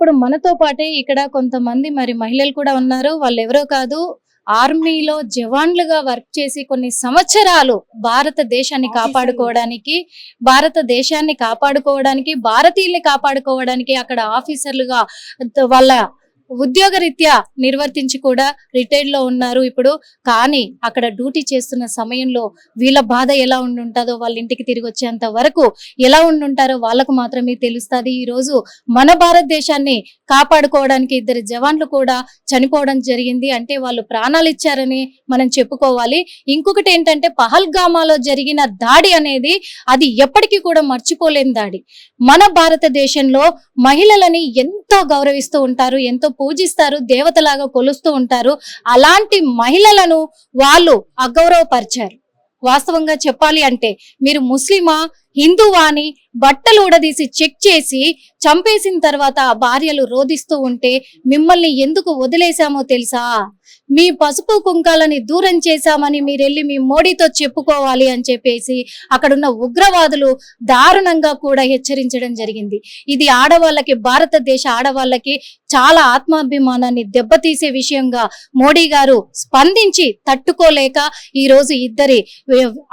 ఇప్పుడు మనతో పాటే ఇక్కడ కొంతమంది మరి మహిళలు కూడా ఉన్నారు. వాళ్ళు ఎవరో కాదు ఆర్మీలో జవాన్లుగా వర్క్ చేసి కొన్ని సంవత్సరాలు భారతదేశాన్ని కాపాడుకోవడానికి భారతదేశాన్ని కాపాడుకోవడానికి భారతీయుల్ని కాపాడుకోవడానికి అక్కడ ఆఫీసర్లుగా వాళ్ళ ఉద్యోగరీత్యా నిర్వర్తించి కూడా రిటైర్డ్లో ఉన్నారు. ఇప్పుడు కానీ అక్కడ డ్యూటీ చేస్తున్న సమయంలో వీళ్ళ బాధ ఎలా ఉండుంటుందో వాళ్ళ ఇంటికి తిరిగి వచ్చేంత వరకు ఎలా ఉండుంటారో వాళ్ళకు మాత్రమే తెలుస్తుంది. ఈ రోజు మన భారతదేశాన్ని కాపాడుకోవడానికి ఇద్దరు జవాన్లు కూడా చనిపోవడం జరిగింది. అంటే వాళ్ళు ప్రాణాలు ఇచ్చారని మనం చెప్పుకోవాలి. ఇంకొకటి ఏంటంటే పహల్గామాలో జరిగిన దాడి అనేది అది ఎప్పటికీ కూడా మర్చిపోలేని దాడి. మన భారతదేశంలో మహిళలని ఎంతో గౌరవిస్తూ ఉంటారు ఎంతో పూజిస్తారు దేవతలాగా కొలుస్తూ ఉంటారు. అలాంటి మహిళలను వాళ్ళు అగౌరవపరిచారు. వాస్తవంగా చెప్పాలి అంటే మీరు ముస్లిమా? హిందువాని బట్టలు ఊడదీసి చెక్ చేసి చంపేసిన తర్వాత ఆ భార్యలు రోధిస్తూ ఉంటే మిమ్మల్ని ఎందుకు వదిలేశామో తెలుసా? మీ పసుపు కుంకాలని దూరం చేశామని మీరెళ్ళి మీ మోడీతో చెప్పుకోవాలి అని చెప్పేసి అక్కడున్న ఉగ్రవాదులు దారుణంగా కూడా హెచ్చరించడం జరిగింది. ఇది ఆడవాళ్ళకి భారతదేశ ఆడవాళ్ళకి చాలా ఆత్మాభిమానాన్ని దెబ్బతీసే విషయంగా మోడీ గారు స్పందించి తట్టుకోలేక ఈరోజు ఇద్దరి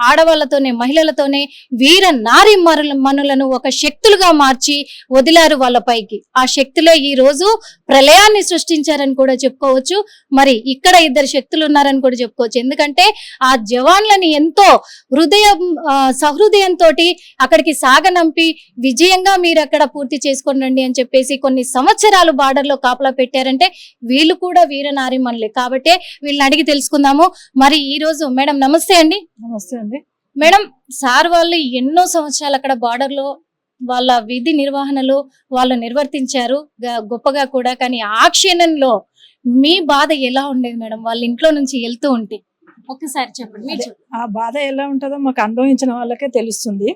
ఆడవాళ్ళతోనే మహిళలతోనే వీర నారీ మరుల మనులను ఒక శక్తులుగా మార్చి వదిలారు వాళ్ళ పైకి. ఆ శక్తులే ఈ రోజు ప్రళయాన్ని సృష్టించారని కూడా చెప్పుకోవచ్చు. మరి ఇక్కడ ఇద్దరు శక్తులు ఉన్నారని కూడా చెప్పుకోవచ్చు. ఎందుకంటే ఆ జవాన్లని ఎంతో హృదయం సహృదయంతో అక్కడికి సాగనంపి విజయంగా మీరు అక్కడ పూర్తి చేసుకొని రండి అని చెప్పేసి కొన్ని సంవత్సరాలు బార్డర్లో కాపలా పెట్టారంటే వీళ్ళు కూడా వీర నారిమణులే కాబట్టి వీళ్ళని అడిగి తెలుసుకుందాము. మరి ఈ రోజు మేడం నమస్తే అండి. నమస్తే అండి. మేడం సార్ వాళ్ళు ఎన్నో సంవత్సరాలు అక్కడ బార్డర్లో వాళ్ళ విధి నిర్వహణలో వాళ్ళు నిర్వర్తించారు. గొప్పగా కూడా. కానీ ఆ క్షణంలో మీ బాధ ఎలా ఉండేది మేడం? వాళ్ళ ఇంట్లో నుంచి వెళ్తూ ఉంటే. ఒక్కసారి చెప్పండి. ఆ బాధ ఎలా ఉంటుందో మాకు అనుభవించిన వాళ్ళకే తెలుస్తుంది.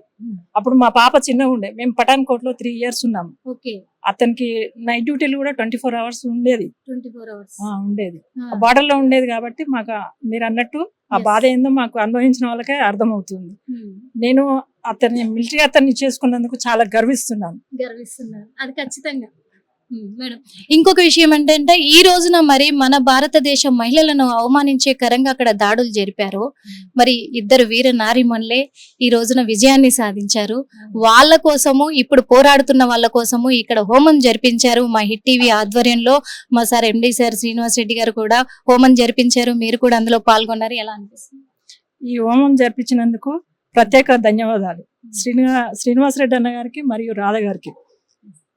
అప్పుడు మా పాప చిన్నగా ఉండే. మేము పఠాన్ కోట్లో త్రీ ఇయర్స్ ఉన్నాం. ఓకే. అతనికి నైట్ డ్యూటీలు కూడా ట్వంటీ ఫోర్ అవర్స్ ఉండేది. ట్వంటీ ఫోర్ అవర్స్ ఉండేది. బార్డర్లో ఉండేది కాబట్టి మాకు మీరు అన్నట్టు ఆ. బాధ ఏందో మాకు అనుభవించిన వాళ్ళకే అర్థమవుతుంది. నేను అతన్ని మిలిటరీ అతన్ని చేసుకున్నందుకు చాలా గర్విస్తున్నాను. గర్విస్తున్నారు. అది ఖచ్చితంగా. మేడం. ఇంకొక విషయం ఏంటంటే ఈ రోజున మరి మన భారతదేశ మహిళలను అవమానించే కరంగా అక్కడ దాడులు జరిపారు. మరి ఇద్దరు వీర నారిమణులే ఈ రోజున విజయాన్ని సాధించారు. వాళ్ళ కోసము ఇప్పుడు పోరాడుతున్న వాళ్ళ కోసము ఇక్కడ హోమం జరిపించారు. మా హిట్ టీవీ ఆధ్వర్యంలో మా sir MD sir Srinivas Reddy garu కూడా హోమం జరిపించారు. మీరు కూడా అందులో పాల్గొన్నారు. ఎలా అనిపిస్తుంది? ఈ హోమం జరిపించినందుకు ప్రత్యేక ధన్యవాదాలు. శ్రీనివా శ్రీనివాసరెడ్డి అన్న గారికి మరియు రాధ గారికి.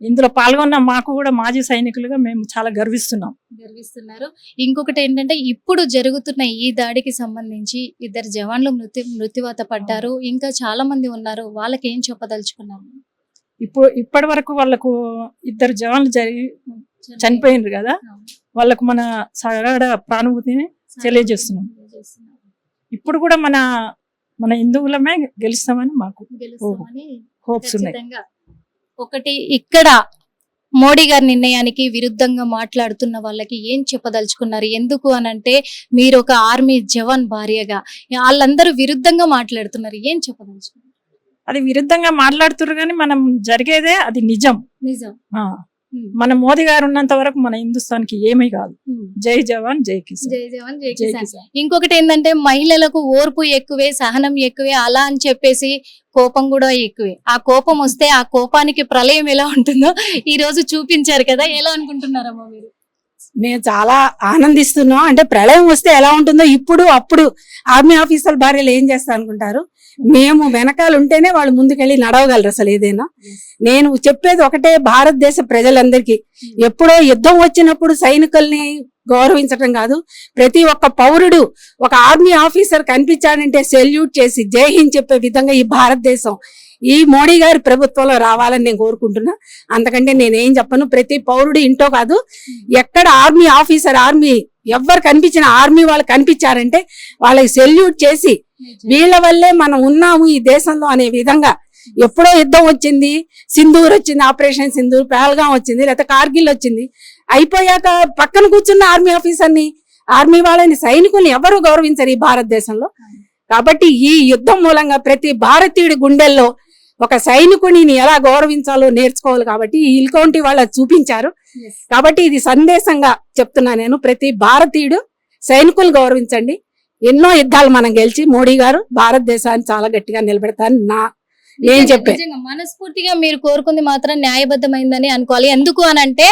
ఇందులో పాల్గొన్న మాకు కూడా మాజీ సైనికులుగా మేము చాలా గర్విస్తున్నాం. గర్విస్తున్నారు. ఇంకొకటి ఏంటంటే ఇప్పుడు జరుగుతున్న ఈ దాడికి సంబంధించి ఇద్దరు జవాన్లు మృత్యు మృత్యువాత పడ్డారు. ఇంకా చాలా మంది ఉన్నారు. వాళ్ళకి ఏం చెప్పదలుచుకున్నారు? ఇప్పుడు ఇప్పటి వరకు వాళ్ళకు ఇద్దరు జవాన్లు జరిగి చనిపోయినారు కదా? వాళ్ళకు మన సగడ ప్రానుభూతిని తెలియజేస్తున్నాం. ఇప్పుడు కూడా మన మన హిందువులమే గెలుస్తామని మాకు హోప్స్ ఉన్నాయి. ఒకటి ఇక్కడ మోడీ గారి నిర్ణయానికి విరుద్ధంగా మాట్లాడుతున్న వాళ్ళకి ఏం చెప్పదలుచుకున్నారు? ఎందుకు అనంటే మీరు ఒక ఆర్మీ జవాన్ భార్యగా వాళ్ళందరూ విరుద్ధంగా మాట్లాడుతున్నారు. ఏం చెప్పదలుచుకున్నారు? అది విరుద్ధంగా మాట్లాడుతున్నారు కానీ మనం జరిగేదే అది నిజం. నిజం. మన మోదీ గారు ఉన్నంత వరకు మన హిందుస్థాన్కి ఏమీ కాదు. జై జవాన్ జై కిసాన్. జై జవాన్ జై కిసాన్. ఇంకొకటి ఏంటంటే మహిళలకు ఓర్పు ఎక్కువే సహనం ఎక్కువే అలా అని చెప్పేసి కోపం కూడా ఎక్కువే. ఆ కోపం వస్తే ఆ కోపానికి ప్రళయం ఎలా ఉంటుందో ఈ రోజు చూపించారు కదా. ఎలా అనుకుంటున్నారమ్మా మీరు? మేము చాలా ఆనందిస్తున్నాం. అంటే ప్రళయం వస్తే ఎలా ఉంటుందో ఇప్పుడు అప్పుడు ఆర్మీ ఆఫీసర్ భార్యలు ఏం చేస్తా అనుకుంటారు? మేము వెనకాల ఉంటేనే వాళ్ళు ముందుకెళ్ళి నడవగలరు అసలు ఏదైనా. నేను చెప్పేది ఒకటే భారతదేశ ప్రజలందరికీ. ఎప్పుడో యుద్ధం వచ్చినప్పుడు సైనికుల్ని గౌరవించటం కాదు. ప్రతి ఒక్క పౌరుడు ఒక ఆర్మీ ఆఫీసర్ కనిపించాడంటే సెల్యూట్ చేసి జై హింద్ చెప్పే విధంగా ఈ భారతదేశం ఈ మోడీ గారి ప్రభుత్వంలో రావాలని నేను కోరుకుంటున్నా. అంతకంటే నేనేం చెప్పను. ప్రతి పౌరుడు ఇంటో కాదు ఎక్కడ ఆర్మీ ఆఫీసర్ ఆర్మీ ఎవ్వరు కనిపించిన ఆర్మీ వాళ్ళు కనిపించారంటే వాళ్ళకి సెల్యూట్ చేసి వీళ్ళ వల్లే మనం ఉన్నాము ఈ దేశంలో అనే విధంగా. ఎప్పుడో యుద్ధం వచ్చింది సింధూర్ వచ్చింది ఆపరేషన్ సింధూర్ పహల్గాం వచ్చింది లేకపోతే కార్గిల్ వచ్చింది. అయిపోయాక పక్కన కూర్చున్న ఆర్మీ ఆఫీసర్ని ఆర్మీ వాళ్ళని సైనికుల్ని ఎవరు గౌరవించరు ఈ భారతదేశంలో? కాబట్టి ఈ యుద్ధం మూలంగా ప్రతి భారతీయుడి గుండెల్లో ఒక సైనికుడిని ఎలా గౌరవించాలో నేర్చుకోవాలి కాబట్టి ఈ హిల్ కౌంటీ వాళ్ళు చూపించారు. కాబట్టి ఇది సందేశంగా చెప్తున్నా నేను. ప్రతి భారతీయుడు సైనికులు గౌరవించండి. ఎన్నో యుద్ధాలు మనం గెలిచి మోడీ గారు భారతదేశాన్ని చాలా గట్టిగా నిలబెడతాను నా నేను చెప్పే. నిజంగా మనస్ఫూర్తిగా మీరు కోరుకుంది మాత్రం న్యాయబద్ధమైందని అనుకోవాలి. ఎందుకు అని అంటే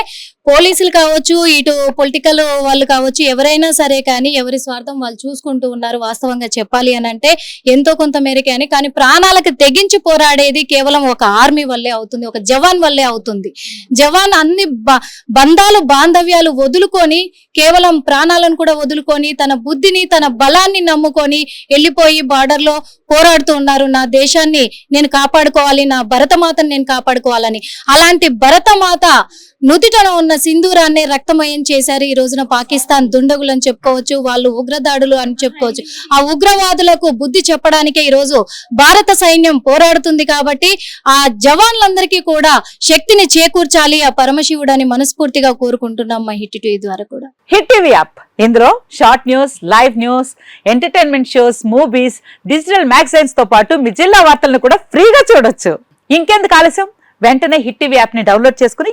పోలీసులు కావచ్చు ఇటు పొలిటికల్ వాళ్ళు కావచ్చు ఎవరైనా సరే కానీ ఎవరి స్వార్థం వాళ్ళు చూసుకుంటూ ఉన్నారు వాస్తవంగా చెప్పాలి అని అంటే ఎంతో కొంత మేరకే అని. కానీ ప్రాణాలకు తెగించి పోరాడేది కేవలం ఒక ఆర్మీ వల్లే అవుతుంది ఒక జవాన్ వల్లే అవుతుంది. జవాన్ అన్ని బ- బంధాలు బాంధవ్యాలు వదులుకొని కేవలం ప్రాణాలను కూడా వదులుకొని తన బుద్ధిని తన బలాన్ని నమ్ముకొని వెళ్ళిపోయి బార్డర్లో పోరాడుతూ ఉన్నారు. నా దేశాన్ని నేను కాపాడుకోవాలి నా భరతమాతను నేను కాపాడుకోవాలని. అలాంటి భరతమాత నుదిటన ఉన్న సింధూరాన్ని రక్తమయం చేశారు. ఈ రోజున పాకిస్తాన్ దుండగులు అని చెప్పుకోవచ్చు వాళ్ళు ఉగ్రదాడులు అని చెప్పుకోవచ్చు. ఆ ఉగ్రవాదులకు బుద్ధి చెప్పడానికే ఈ రోజు భారత సైన్యం పోరాడుతుంది కాబట్టి ఆ జవాన్లందరికీ కూడా శక్తిని చేకూర్చాలి ఆ పరమశివుడని మనస్ఫూర్తిగా కోరుకుంటున్నాం మా హిట్ టీవీ ద్వారా కూడా. Hit TV app. ఇందులో short news live news entertainment shows movies digital మ్యాగజైన్స్తో పాటు మీ జిల్లా వార్తలను కూడా ఫ్రీగా చూడొచ్చు. ఇంకెందుకు ఆలస్యం? వెంటనే హిట్ టీవీ యాప్ని డౌన్లోడ్ చేసుకుని